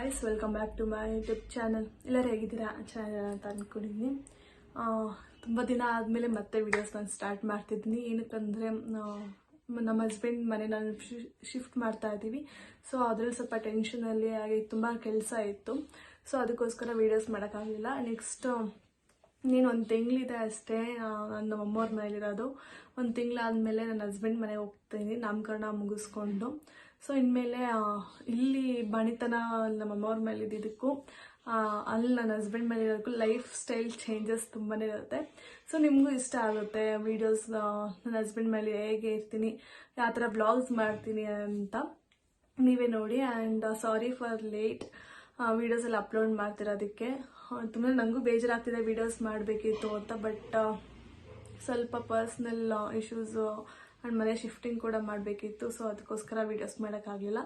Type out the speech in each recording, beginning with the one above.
Guys welcome back to my YouTube channel ಎಲ್ಲರೂ ಹೇಗಿದ್ದೀರಾ? Channel ಅಂತ ಅಂದ್ಕೊಂಡಿದ್ದೀನಿ ತುಂಬ ದಿನ ಆದಮೇಲೆ ಮತ್ತೆ ವೀಡಿಯೋಸ್ ನಾನು ಸ್ಟಾರ್ಟ್ ಮಾಡ್ತಿದ್ದೀನಿ. ಏನಕ್ಕಂದರೆ ನಮ್ಮ ಹಸ್ಬೆಂಡ್ ಮನೆ ನಾನು ಶಿಫ್ಟ್ ಮಾಡ್ತಾ ಇದ್ದೀವಿ. ಸೊ ಅದರಲ್ಲಿ ಸ್ವಲ್ಪ ಟೆನ್ಷನಲ್ಲಿ ಆಗಿ ತುಂಬ ಕೆಲಸ ಇತ್ತು. ಸೊ ಅದಕ್ಕೋಸ್ಕರ ವೀಡಿಯೋಸ್ ಮಾಡೋಕ್ಕಾಗಲಿಲ್ಲ. ನೆಕ್ಸ್ಟ್ ನೀನು ಒಂದು ತಿಂಗಳಿದೆ ಅಷ್ಟೇ ನನ್ನ ಅಮ್ಮವ್ರ ಮನೇಲಿರೋದು ಒಂದು ತಿಂಗಳಾದಮೇಲೆ ನನ್ನ ಹಸ್ಬೆಂಡ್ ಮನೆಗೆ ಹೋಗ್ತೀನಿ, ನಾಮಕರಣ ಮುಗಿಸ್ಕೊಂಡು. ಸೊ ಇನ್ಮೇಲೆ ಇಲ್ಲಿ ಬಣಿತನ ನಮ್ಮ ಅಮ್ಮವ್ರ ಮೇಲೆ ಇದ್ದಿದ್ದಕ್ಕೂ ಅಲ್ಲಿ ನನ್ನ ಹಸ್ಬೆಂಡ್ ಮೇಲೆ ಇರೋದಕ್ಕೂ ಲೈಫ್ ಸ್ಟೈಲ್ ಚೇಂಜಸ್ ತುಂಬಾ ಇರುತ್ತೆ. ಸೊ ನಿಮಗೂ ಇಷ್ಟ ಆಗುತ್ತೆ ವೀಡಿಯೋಸ್ ನನ್ನ ಹಸ್ಬೆಂಡ್ ಮೇಲೆ ಹೇಗೆ ಇರ್ತೀನಿ ಯಾವ ಥರ ಬ್ಲಾಗ್ಸ್ ಮಾಡ್ತೀನಿ ಅಂತ. ನೀವೇ ನೋಡಿ and sorry for late videos ಎಲ್ಲ ಅಪ್ಲೋಡ್ ಮಾಡ್ತಿರೋದಕ್ಕೆ. ತುಂಬ ನನಗೂ ಬೇಜಾರಾಗ್ತಿದೆ ವೀಡಿಯೋಸ್ ಮಾಡಬೇಕಿತ್ತು ಅಂತ ಬಟ್ ಸ್ವಲ್ಪ ಪರ್ಸ್ನಲ್ ಇಶ್ಯೂಸು ಆ್ಯಂಡ್ ಮನೆ ಶಿಫ್ಟಿಂಗ್ ಕೂಡ ಮಾಡಬೇಕಿತ್ತು ಸೊ ಅದಕ್ಕೋಸ್ಕರ ವೀಡಿಯೋಸ್ ಮಾಡೋಕ್ಕಾಗಲಿಲ್ಲ.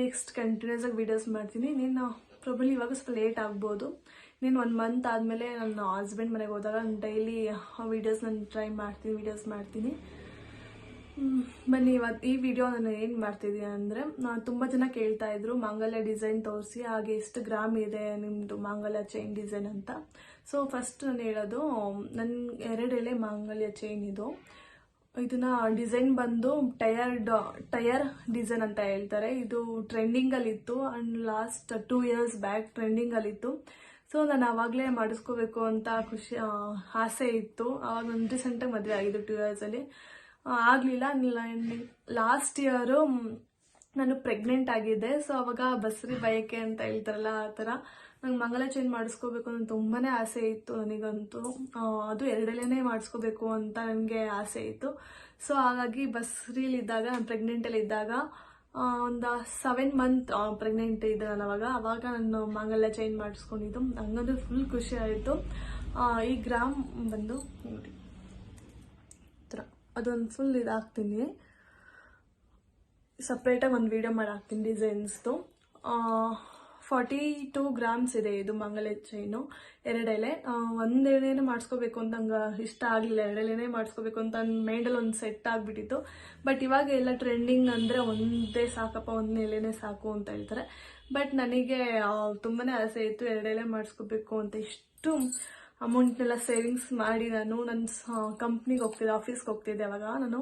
ನೆಕ್ಸ್ಟ್ ಕಂಟಿನ್ಯೂಸ್ ಆಗಿ ವೀಡಿಯೋಸ್ ಮಾಡ್ತೀನಿ. ನೀನು ಪ್ರಾಬ್ಲಿ ಇವಾಗ ಸ್ವಲ್ಪ ಲೇಟ್ ಆಗ್ಬೋದು. ನೀನು ಒಂದು ಮಂತ್ ಆದಮೇಲೆ ನನ್ನ ಹಸ್ಬೆಂಡ್ ಮನೆಗೆ ಹೋದಾಗ ನಾನು ಡೈಲಿ ವೀಡಿಯೋಸ್ ನಾನು ಟ್ರೈ ಮಾಡ್ತೀನಿ ವೀಡಿಯೋಸ್ ಮಾಡ್ತೀನಿ. ಬನ್ನಿ, ಇವತ್ತು ಈ ವಿಡಿಯೋ ನಾನು ಏನು ಮಾಡ್ತಿದ್ದೀನಿ ಅಂದರೆ ತುಂಬ ಜನ ಕೇಳ್ತಾ ಇದ್ರು, ಮಾಂಗಲ್ಯ ಡಿಸೈನ್ ತೋರಿಸಿ, ಹಾಗೆ ಎಷ್ಟು ಗ್ರಾಮ್ ಇದೆ ನಿಮ್ಮದು ಮಾಂಗಲ್ಯ ಚೈನ್ ಡಿಸೈನ್ ಅಂತ. ಸೊ ಫಸ್ಟ್ ನಾನು ಹೇಳೋದು ನನ್ನ ಎರಡು ಮಾಂಗಲ್ಯ ಚೈನ್ ಇದು. ಇದನ್ನ ಡಿಸೈನ್ ಬಂದು ಟಯರ್ಡ್ ಟಯರ್ ಡಿಸೈನ್ ಅಂತ ಹೇಳ್ತಾರೆ. ಇದು ಟ್ರೆಂಡಿಂಗಲ್ಲಿತ್ತು and last two years back ಟ್ರೆಂಡಿಂಗಲ್ಲಿತ್ತು so ನಾನು ಆವಾಗಲೇ ಮಾಡಿಸ್ಕೋಬೇಕು ಅಂತ ಖುಷಿ ಆಸೆ ಇತ್ತು. ಆವಾಗ ನಾನು ರೀಸೆಂಟಾಗಿ ಮದುವೆ ಆಗಿದ್ದು ಟೂ ಇಯರ್ಸಲ್ಲಿ ಆಗಲಿಲ್ಲ. ಲಾಸ್ಟ್ ಇಯರು ನಾನು ಪ್ರೆಗ್ನೆಂಟ್ ಆಗಿದ್ದೆ. ಸೊ ಅವಾಗ ಬಸ್ರಿ ಬಯಕೆ ಅಂತ ಹೇಳ್ತಾರಲ್ಲ ಆ ಥರ. ನಂಗೆ ಮಂಗಲ ಚೇಂಜ್ ಮಾಡಿಸ್ಕೋಬೇಕು ಅಂತ ತುಂಬಾ ಆಸೆ ಇತ್ತು ನನಗಂತೂ. ಅದು ಎರಡೆಲೆನೇ ಮಾಡಿಸ್ಕೋಬೇಕು ಅಂತ ನನಗೆ ಆಸೆ ಇತ್ತು. ಸೊ ಹಾಗಾಗಿ ಬಸ್ರೀಲಿದ್ದಾಗ ನಾನು ಪ್ರೆಗ್ನೆಂಟಲ್ಲಿ ಇದ್ದಾಗ ಒಂದು ಸೆವೆನ್ ಮಂತ್ ಪ್ರೆಗ್ನೆಂಟ್ ಇದ್ದೆ ನಾನು ಅವಾಗ. ಅವಾಗ ನಾನು ಮಂಗಲ ಚೇಂಜ್ ಮಾಡಿಸ್ಕೊಂಡಿದ್ದು. ಹಂಗಂದ್ರೆ ಫುಲ್ ಖುಷಿ ಆಯಿತು. ಈ ಗ್ರಾಮ್ ಬಂದು ನೋಡಿ. ಅದೊಂದು ಫುಲ್ ಇದಾಗ್ತೀನಿ. ಸಪ್ರೇಟಾಗಿ ಒಂದು ವೀಡಿಯೋ ಮಾಡಾಕ್ತೀನಿ ಡಿಸೈನ್ಸ್ದು ಫಾರ್ಟಿ ಟೂ ಗ್ರಾಮ್ಸ್ ಇದೆ ಇದು ಮಂಗಳೆ ಚೈನು ಎರಡೆಲೆ ಒಂದೆಳೆನೇ ಮಾಡಿಸ್ಕೋಬೇಕು ಅಂತ ನಂಗೆ ಇಷ್ಟ ಆಗಲಿಲ್ಲ. ಎರಡೆಲೆನೇ ಮಾಡಿಸ್ಕೋಬೇಕು ಅಂತ ನನ್ನ ಮೈಂಡಲ್ಲಿ ಒಂದು ಸೆಟ್ ಆಗಿಬಿಟ್ಟಿತ್ತು. ಬಟ್ ಇವಾಗ ಎಲ್ಲ ಟ್ರೆಂಡಿಂಗ್ ಅಂದರೆ ಒಂದೇ ಸಾಕಪ್ಪ ಒಂದನೇಲೇ ಸಾಕು ಅಂತ ಹೇಳ್ತಾರೆ. ಬಟ್ ನನಗೆ ತುಂಬಾ ಆಸೆ ಇತ್ತು. ಎರಡೆಲೆ ಮಾಡಿಸ್ಕೋಬೇಕು ಅಂತ ಇಷ್ಟು ಅಮೌಂಟ್ನೆಲ್ಲ ಸೇವಿಂಗ್ಸ್ ಮಾಡಿ ನಾನು ನನ್ನ ಕಂಪ್ನಿಗೆ ಹೋಗ್ತಿದ್ದೆ ಆಫೀಸ್ಗೆ ಹೋಗ್ತಿದ್ದೆ ಅವಾಗ. ನಾನು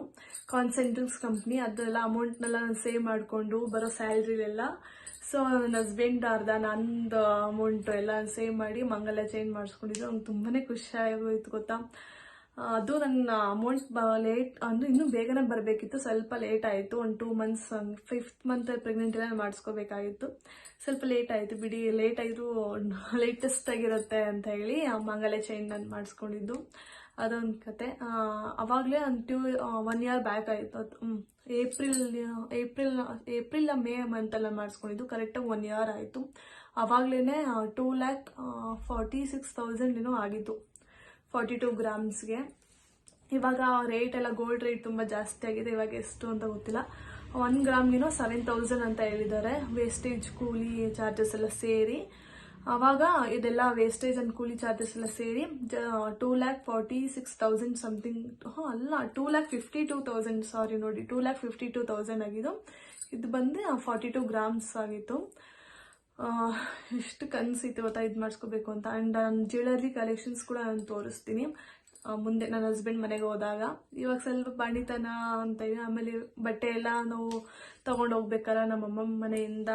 ಕಾನ್ಸೆಂಟ್ರಿಕ್ಸ್ ಕಂಪ್ನಿ ಅದೆಲ್ಲ ಅಮೌಂಟ್ನೆಲ್ಲ ನಾನು ಸೇವ್ ಮಾಡಿಕೊಂಡು ಬರೋ ಸ್ಯಾಲ್ರಿಲೆಲ್ಲ ಸೊ ನನ್ನ ಹಸ್ಬೆಂಡ್ ಅರ್ಧ, ನಂದು ಅಮೌಂಟು ಎಲ್ಲ ಸೇವ್ ಮಾಡಿ ಮಂಗಲ ಚೇಂಜ್ ಮಾಡಿಸ್ಕೊಂಡಿದ್ದು ನಂಗೆ ತುಂಬಾ ಖುಷಿ ಗೊತ್ತಾ? ಅದು ನನ್ನ ಅಮೌಂಟ್ ಬ ಲೇಟ್ ಅಂದರೆ ಇನ್ನೂ ಬೇಗನೆ ಬರಬೇಕಿತ್ತು. ಸ್ವಲ್ಪ ಲೇಟ್ ಆಯಿತು. ಒಂದು two months fifth month pregnant ಎಲ್ಲ ಮಾಡಿಸ್ಕೋಬೇಕಾಗಿತ್ತು. ಸ್ವಲ್ಪ ಲೇಟ್ ಆಯಿತು ಬಿಡಿ. ಲೇಟ್ ಆಯಿತು ಲೇಟೆಸ್ಟ್ ಆಗಿರುತ್ತೆ ಅಂತ ಹೇಳಿ ಆ ಮಂಗಲ ಚೈನ್ ನಾನು ಮಾಡಿಸ್ಕೊಂಡಿದ್ದು. ಅದೊಂದು ಕತೆ. ಅವಾಗಲೇ ಅಂಟು ಒನ್ ಇಯರ್ ಬ್ಯಾಕ್ ಆಯಿತು. ಅದು ಏಪ್ರಿಲ್ ಏಪ್ರಿಲ್ ಏಪ್ರಿಲ್ ಮೇ ಮಂತೆಲ್ಲ ಮಾಡಿಸ್ಕೊಂಡಿದ್ದು. ಕರೆಕ್ಟಾಗಿ ಒನ್ ಇಯರ್ ಆಯಿತು. ಅವಾಗಲೇ two lakh forty six thousand ಏನೋ ಆಗಿತ್ತು. ಫಾರ್ಟಿ ಟು ಗ್ರಾಮ್ಸ್ಗೆ. ಇವಾಗ ರೇಟ್ ಎಲ್ಲ ಗೋಲ್ಡ್ ರೇಟ್ ತುಂಬ ಜಾಸ್ತಿ ಆಗಿದೆ. ಇವಾಗ ಎಷ್ಟು ಅಂತ ಗೊತ್ತಿಲ್ಲ. ಒನ್ ಗ್ರಾಮ್ಗಿನೋ ಸೆವೆನ್ ತೌಸಂಡ್ ಅಂತ ಹೇಳಿದ್ದಾರೆ. ವೇಸ್ಟೇಜ್ ಕೂಲಿ ಚಾರ್ಜಸ್ ಎಲ್ಲ ಸೇರಿ. ಆವಾಗ ಇದೆಲ್ಲ ವೇಸ್ಟೇಜ್ ಅಂಡ್ ಕೂಲಿ ಚಾರ್ಜಸ್ ಎಲ್ಲ ಸೇರಿ two lakh forty six thousand something ಹಾಂ, ಅಲ್ಲ two lakh fifty two thousand sorry ನೋಡಿ two lakh fifty two thousand ಆಗಿದ್ದು, ಇದು ಬಂದು ಫಾರ್ಟಿ ಟೂ ಗ್ರಾಮ್ಸ್ ಆಗಿತ್ತು. ಎಷ್ಟು ಕನಸಿತ್ತು ಗೊತ್ತಾ ಇದು ಮಾಡಿಸ್ಕೋಬೇಕು ಅಂತ. ಆ್ಯಂಡ್ ನನ್ನ ಜ್ಯುವೆಲರಿ ಕಲೆಕ್ಷನ್ಸ್ ಕೂಡ ನಾನು ತೋರಿಸ್ತೀನಿ. ಮುಂದೆ ನನ್ನ ಹಸ್ಬೆಂಡ್ ಮನೆಗೆ ಹೋದಾಗ. ಇವಾಗ ಸ್ವಲ್ಪ ಬಾಣಿತನ ಅಂತ ಇದೆ. ಆಮೇಲೆ ಬಟ್ಟೆ ಎಲ್ಲ ನಾವು ತೊಗೊಂಡು ಹೋಗ್ಬೇಕಲ್ಲ ನಮ್ಮಮ್ಮ ಮನೆಯಿಂದ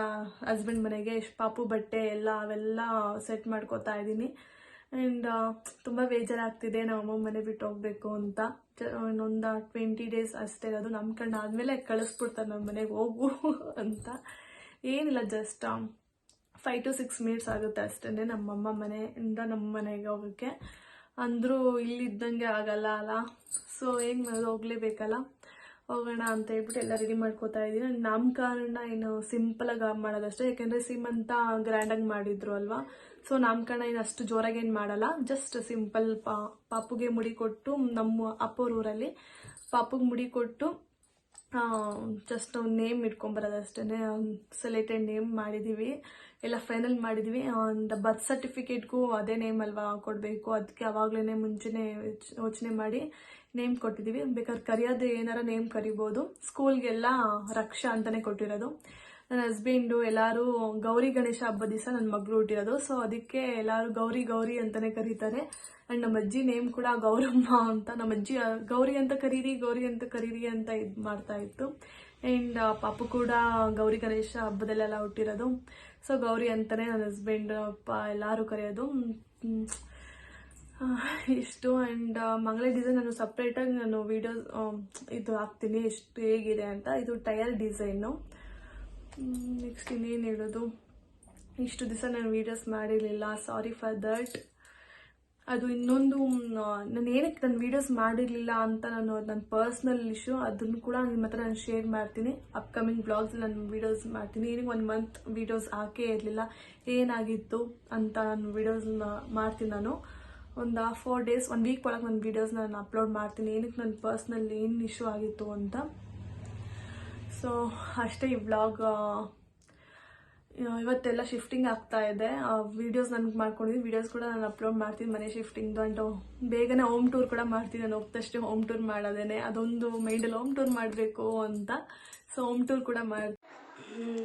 ಹಸ್ಬೆಂಡ್ ಮನೆಗೆ. ಪಾಪು ಬಟ್ಟೆ ಎಲ್ಲ ಅವೆಲ್ಲ ಸೆಟ್ ಮಾಡ್ಕೋತಾ ಇದ್ದೀನಿ. ಆ್ಯಂಡ್ ತುಂಬ ಬೇಜಾರಾಗ್ತಿದೆ ನಮ್ಮಮ್ಮ ಮನೆ ಬಿಟ್ಟು ಹೋಗ್ಬೇಕು ಅಂತ. ಇನ್ನೊಂದು ಟ್ವೆಂಟಿ ಡೇಸ್ ಅಷ್ಟೇ. ಅದು ನಮ್ಮ ಕಣ್ಣು ಆದಮೇಲೆ ಕಳಿಸ್ಬಿಡ್ತಾರೆ ನಮ್ಮ ಮನೆಗೆ ಹೋಗು ಅಂತ. ಏನಿಲ್ಲ just five to six minutes ಆಗುತ್ತೆ ಅಷ್ಟೇ ನಮ್ಮಮ್ಮ ಮನೆಯಿಂದ ನಮ್ಮ ಮನೆಗೆ ಹೋಗೋಕ್ಕೆ. ಅಂದರೂ ಇಲ್ಲಿದ್ದಂಗೆ ಆಗಲ್ಲ ಅಲ್ಲ? ಸೊ ಏನು ಮಾಡೋದು? ಹೋಗ್ಲೇಬೇಕಲ್ಲ? ಹೋಗೋಣ ಅಂತ ಹೇಳ್ಬಿಟ್ಟು ಎಲ್ಲ ರೆಡಿ ಮಾಡ್ಕೋತಾ ಇದ್ದೀನಿ. ನಾಮಕರಣ ಏನು ಸಿಂಪಲಾಗಿ ಮಾಡೋದಷ್ಟೇ. ಯಾಕೆಂದರೆ ಸಿಮ್ ಅಂತ ಗ್ರ್ಯಾಂಡಾಗಿ ಮಾಡಿದ್ರು ಅಲ್ವಾ? ಸೊ ನಾಮಕರಣ ಏನು ಅಷ್ಟು ಜೋರಾಗಿ ಏನು ಮಾಡಲ್ಲ. ಜಸ್ಟ್ ಸಿಂಪಲ್ ಪಾಪುಗೆ ಮುಡಿ ಕೊಟ್ಟು ನಮ್ಮ ಅಪ್ಪೋರ ಊರಲ್ಲಿ ಪಾಪುಗೆ ಮುಡಿ ಕೊಟ್ಟು ಜಸ್ಟ್ ನಾವು ನೇಮ್ ಇಟ್ಕೊಂಬರೋದು ಅಷ್ಟೇ ಸೆಲೆಕ್ಟೆಡ್ ನೇಮ್ ಮಾಡಿದ್ದೀವಿ ಎಲ್ಲ ಫೈನಲ್ ಮಾಡಿದ್ವಿ. ದ ಬರ್ತ್ ಸರ್ಟಿಫಿಕೇಟ್ಗೂ ಅದೇ ನೇಮ್ ಅಲ್ವಾ ಕೊಡಬೇಕು. ಅದಕ್ಕೆ ಅವಾಗಲೇ ಮುಂಚೆನೇ ಯೋಚ್- ಯೋಚನೆ ಮಾಡಿ ನೇಮ್ ಕೊಟ್ಟಿದ್ದೀವಿ ಬೇಕಾದ್ರೆ ಕರೆಯೋದು ಏನಾರ ನೇಮ್ ಕರಿಬೋದು. ಸ್ಕೂಲ್ಗೆಲ್ಲ ರಕ್ಷಾ ಅಂತಲೇ ಕೊಟ್ಟಿರೋದು. ನನ್ನ ಹಸ್ಬೆಂಡು ಎಲ್ಲರೂ ಗೌರಿ ಗಣೇಶ ಹಬ್ಬದ ದಿವಸ ನನ್ನ ಮಗಳು ಹುಟ್ಟಿರೋದು. ಸೊ ಅದಕ್ಕೆ ಎಲ್ಲರೂ ಗೌರಿ ಗೌರಿ ಅಂತಾನೆ ಕರೀತಾರೆ. ಆ್ಯಂಡ್ ನಮ್ಮ ಅಜ್ಜಿ ನೇಮ್ ಕೂಡ ಗೌರಮ್ಮ ಅಂತ. ನಮ್ಮ ಅಜ್ಜಿ ಗೌರಿ ಅಂತ ಕರೀರಿ, ಗೌರಿ ಅಂತ ಕರೀರಿ ಅಂತ ಇದು ಮಾಡ್ತಾ ಇತ್ತು. ಆ್ಯಂಡ್ ಪಾಪು ಕೂಡ ಗೌರಿ ಗಣೇಶ ಹಬ್ಬದಲ್ಲೆಲ್ಲ ಹುಟ್ಟಿರೋದು. ಸೊ ಗೌರಿ ಅಂತಾನೆ ನನ್ನ ಹಸ್ಬೆಂಡ್ ಅಪ್ಪ ಎಲ್ಲರೂ ಕರೆಯೋದು. ಇಷ್ಟು. ಆ್ಯಂಡ್ ಮಂಗಳ ಡಿಸೈನ್ ನಾನು ಸಪ್ರೇಟಾಗಿ ನಾನು ವೀಡಿಯೋ ಇದು ಹಾಕ್ತೀನಿ. ಎಷ್ಟು ಹೇಗಿದೆ ಅಂತ. ಇದು ಟಯರ್ ಡಿಸೈನು ನೆಕ್ಸ್ಟ್ ಇನ್ನೇನು ಹೇಳೋದು? ಇಷ್ಟು ದಿವಸ ನಾನು ವೀಡಿಯೋಸ್ ಮಾಡಿರಲಿಲ್ಲ. ಸಾರಿ ಫಾರ್ ದಟ್ ಅದು ಇನ್ನೊಂದು ನಾನು ಏನಕ್ಕೆ ನಾನು ವೀಡಿಯೋಸ್ ಮಾಡಿರಲಿಲ್ಲ ಅಂತ ನಾನು ನನ್ನ ಪರ್ಸ್ನಲ್ ಇಶ್ಯೂ ಅದನ್ನು ಕೂಡ ನಿಮ್ಮ ಹತ್ರ ನಾನು ಶೇರ್ ಮಾಡ್ತೀನಿ. ಅಪ್ಕಮಿಂಗ್ ಬ್ಲಾಗ್ಸ್ ನಾನು ವೀಡಿಯೋಸ್ ಮಾಡ್ತೀನಿ. ಏನಕ್ಕೆ ಒಂದು ಮಂತ್ ವೀಡಿಯೋಸ್ ಹಾಕೇ ಇರಲಿಲ್ಲ. ಏನಾಗಿತ್ತು ಅಂತ ನಾನು ವೀಡಿಯೋಸ್ನ ಮಾಡ್ತೀನಿ ನಾನು. ಒಂದು ಫೋರ್ ಡೇಸ್ ಒನ್ ವೀಕ್ ಒಳಗೆ ನನ್ನ ವೀಡಿಯೋಸ್ ನಾನು ಅಪ್ಲೋಡ್ ಮಾಡ್ತೀನಿ. ಏನಕ್ಕೆ ನನ್ನ ಪರ್ಸ್ನಲ್ ಏನು ಇಶ್ಯೂ ಆಗಿತ್ತು ಅಂತ. ಸೊ ಅಷ್ಟೇ ಈ ವ್ಲಾಗ್ ಇವತ್ತೆಲ್ಲ ಶಿಫ್ಟಿಂಗ್ ಆಗ್ತಾ ಇದೆ. ವೀಡಿಯೋಸ್ ನನಗೆ ಮಾಡ್ಕೊಂಡಿದ್ದೀನಿ ವಿಡಿಯೋಸ್ ಕೂಡ ನಾನು ಅಪ್ಲೋಡ್ ಮಾಡ್ತೀನಿ ಮನೆ ಶಿಫ್ಟಿಂಗ್ದು ಆ್ಯಂಡ್ ಬೇಗನೆ ಹೋಮ್ ಟೂರ್ ಕೂಡ ಮಾಡ್ತೀನಿ. ನಾನು ಹೋಗ್ತಷ್ಟೇ ಹೋಮ್ ಟೂರ್ ಮಾಡೋದೇನೆ. ಅದೊಂದು ಮೈಂಡಲ್ಲಿ ಹೋಮ್ ಟೂರ್ ಮಾಡಬೇಕು ಅಂತ. ಸೊ ಹೋಮ್ ಟೂರ್ ಕೂಡ ಮಾಡಿ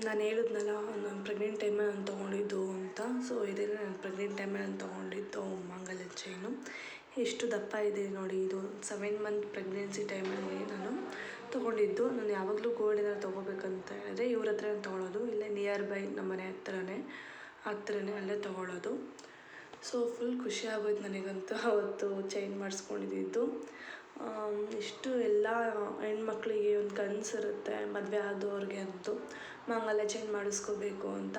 ನಾನು ಹೇಳಿದ್ನಲ್ಲ, ನಾನು ಪ್ರೆಗ್ನೆಂಟ್ ಟೈಮಲ್ಲಿ ನಾನು ತೊಗೊಂಡಿದ್ದು ಅಂತ. ಸೊ ಇದೇ ನಾನು ಪ್ರೆಗ್ನೆಂಟ್ ಟೈಮಲ್ಲಿ ನಾನು ತೊಗೊಂಡಿದ್ದು ಮಂಗಲ ಚೈನು ಎಷ್ಟು ದಪ್ಪ ಇದೆ ನೋಡಿ ಇದು ಸೆವೆನ್ ಮಂತ್ ಪ್ರೆಗ್ನೆನ್ಸಿ ಟೈಮಲ್ಲಿ ನಾನು ತೊಗೊಂಡಿದ್ದು. ನಾನು ಯಾವಾಗಲೂ ಗೋಲ್ಡ್ ಏನಾದ್ರು ತೊಗೋಬೇಕಂತ ಹೇಳಿದ್ರೆ ಇವ್ರ ಹತ್ರ ತೊಗೊಳೋದು ಇಲ್ಲೇ ನಿಯರ್ ಬೈ ನಮ್ಮ ಮನೆ ಹತ್ರನೇ ಹತ್ರನೇ ಅಲ್ಲೇ ತೊಗೊಳೋದು. ಸೊ ಫುಲ್ ಖುಷಿ ಆಗೋಯ್ತು ನನಗಂತೂ ಅವತ್ತು ಚೈನ್ ಮಾಡಿಸ್ಕೊಂಡಿದ್ದು. ಇಷ್ಟು ಎಲ್ಲ ಹೆಣ್ಮಕ್ಳಿಗೆ ಒಂದು ಕನಸಿರುತ್ತೆ ಮದುವೆ ಆದವ್ರಿಗೆ ಅಂತೂ ಮಂಗಲ್ಯ ಚೈನ್ ಮಾಡಿಸ್ಕೋಬೇಕು ಅಂತ.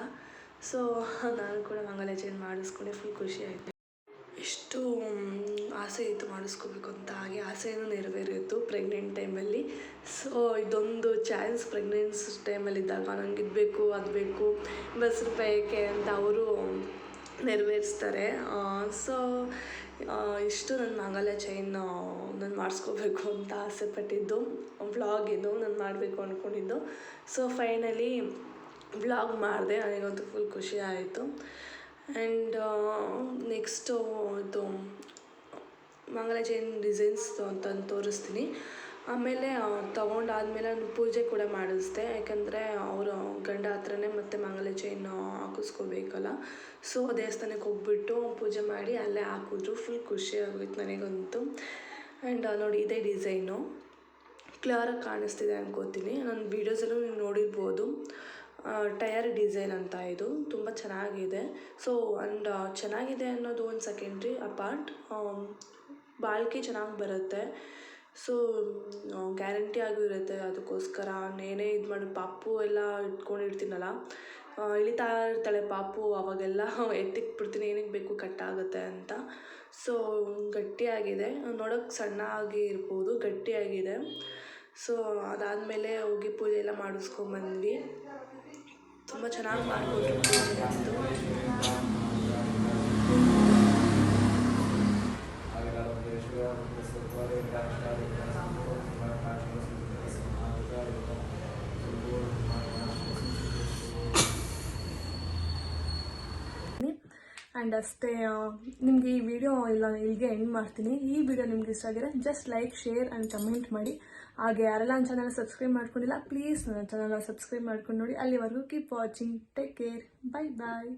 ಸೊ ನಾನು ಕೂಡ ಮಂಗಲ ಚೈನ್ ಮಾಡಿಸ್ಕೊಂಡೆ ಫುಲ್ ಖುಷಿ ಆಯಿತು. ಎಷ್ಟು ಮ್, ಆಸೆ ಇತ್ತು ಮಾಡಿಸ್ಕೋಬೇಕು ಅಂತ ಹಾಗೆ ಆಸೆಯೂ ನೆರವೇರಿತ್ತು ಪ್ರೆಗ್ನೆಂಟ್ ಟೈಮಲ್ಲಿ ಸೊ ಇದೊಂದು ಚಾನ್ಸ್ ಪ್ರೆಗ್ನೆನ್ಸ್ ಟೈಮಲ್ಲಿದ್ದಾಗ ನನಗೆ ಇದು ಬೇಕು, ಅದು ಬೇಕು, ಬಸ್ ರೂಪಾಯಿಗೆ ಅಂತ ಅವರು ನೆರವೇರಿಸ್ತಾರೆ. ಸೊ ಇಷ್ಟು ನನ್ನ ಮಂಗಲ ಚೈನ್ ನಾನು ಮಾಡಿಸ್ಕೋಬೇಕು ಅಂತ ಆಸೆ ಪಟ್ಟಿದ್ದು. ವ್ಲಾಗ್ ಇದು ನಾನು ಮಾಡಬೇಕು ಅಂದ್ಕೊಂಡಿದ್ದು ಸೊ ಫೈನಲಿ ವ್ಲಾಗ್ ಮಾಡಿದೆ. ನನಗಂತೂ ಫುಲ್ ಖುಷಿ ಆಯಿತು. ಆ್ಯಂಡ್ ನೆಕ್ಸ್ಟು ಇದು ಮಂಗಲ ಚೈನ್ ಡಿಸೈನ್ಸ್ ತಂದು ತೋರಿಸ್ತೀನಿ. ಆಮೇಲೆ ತೊಗೊಂಡಾದ್ಮೇಲೆ ನಾನು ಪೂಜೆ ಕೂಡ ಮಾಡಿಸ್ದೆ. ಯಾಕಂದರೆ, ಅವರು ಗಂಡ ಹತ್ರನೇ ಮತ್ತೆ ಮಂಗಲ ಚೈನ್ ಹಾಕಿಸ್ಕೋಬೇಕಲ್ಲ. ಸೊ ದೇವಸ್ಥಾನಕ್ಕೆ ಹೋಗ್ಬಿಟ್ಟು ಪೂಜೆ ಮಾಡಿ ಅಲ್ಲೇ ಹಾಕಿದ್ರು. ಫುಲ್ ಖುಷಿ ಆಗೋಯ್ತು ನನಗಂತೂ. ಆ್ಯಂಡ್ ನೋಡಿ, ಇದೇ ಡಿಸೈನು. ಕ್ಲಿಯರಾಗಿ ಕಾಣಿಸ್ತಿದೆ ಅನ್ಕೋತೀನಿ. ನನ್ನ ವೀಡಿಯೋಸಲ್ಲೂ ನೀವು ನೋಡಿರ್ಬೋದು. ಟಯರ್ ಡಿಸೈನ್ ಅಂತ ಇದು. ತುಂಬ ಚೆನ್ನಾಗಿದೆ. ಸೊ ಆ್ಯಂಡ್ ಚೆನ್ನಾಗಿದೆ ಅನ್ನೋದು ಒಂದು ಸೆಕೆಂಡ್ರಿ ಅಪಾರ್ಟ್ ಬಾಳಿಕೆ ಚೆನ್ನಾಗಿ ಬರುತ್ತೆ. ಸೊ ಗ್ಯಾರಂಟಿ ಆಗೂ ಇರುತ್ತೆ. ಅದಕ್ಕೋಸ್ಕರ ನೇನೇ ಇದು ಮಾಡಿ, ಪಾಪು ಎಲ್ಲ ಇಟ್ಕೊಂಡಿರ್ತೀನಲ್ಲ ಇಳೀತಾ ಇರ್ತಾಳೆ ಪಾಪು, ಅವಾಗೆಲ್ಲ ಎತ್ತಿಕ್ ಬಿಡ್ತೀನಿ ಏನಕ್ಕೆ ಬೇಕು ಕಟ್ಟಾಗುತ್ತೆ ಅಂತ. ಸೊ ಗಟ್ಟಿಯಾಗಿದೆ. ನೋಡೋಕ್ಕೆ ಸಣ್ಣ ಆಗಿ ಇರ್ಬೋದು, ಗಟ್ಟಿಯಾಗಿದೆ. ಸೊ ಅದಾದಮೇಲೆ ಹೋಗಿ ಪೂಜೆ ಎಲ್ಲ ಮಾಡಿಸ್ಕೊಂಬಂದ್ವಿ. ತುಂಬ ಚೆನ್ನಾಗಿ ಮಾಡ್ಕೊಟ್ರು. ಪೂಜೆ ಅಂತೂ ಆ್ಯಂಡ್ ಅಷ್ಟೇ ನಿಮಗೆ ಈ ವಿಡಿಯೋ ಇಲ್ಲ, ಇಲ್ಲಿಗೆ ಎಂಡ್ ಮಾಡ್ತೀನಿ. ಈ ವಿಡಿಯೋ ನಿಮ್ಗೆ ಇಷ್ಟ ಆಗಿರೋ just like share and comment ಮಾಡಿ. ಹಾಗೆ ಯಾರೆಲ್ಲ ನನ್ನ ಚಾನಲ್ ಸಬ್ಸ್ಕ್ರೈಬ್ ಮಾಡ್ಕೊಂಡಿಲ್ಲ ಪ್ಲೀಸ್ ನನ್ನ ಚಾನಲ್ನ ಸಬ್ಸ್ಕ್ರೈಬ್ ಮಾಡ್ಕೊಂಡು ನೋಡಿ. ಅಲ್ಲಿವರೆಗೂ keep watching take care bye bye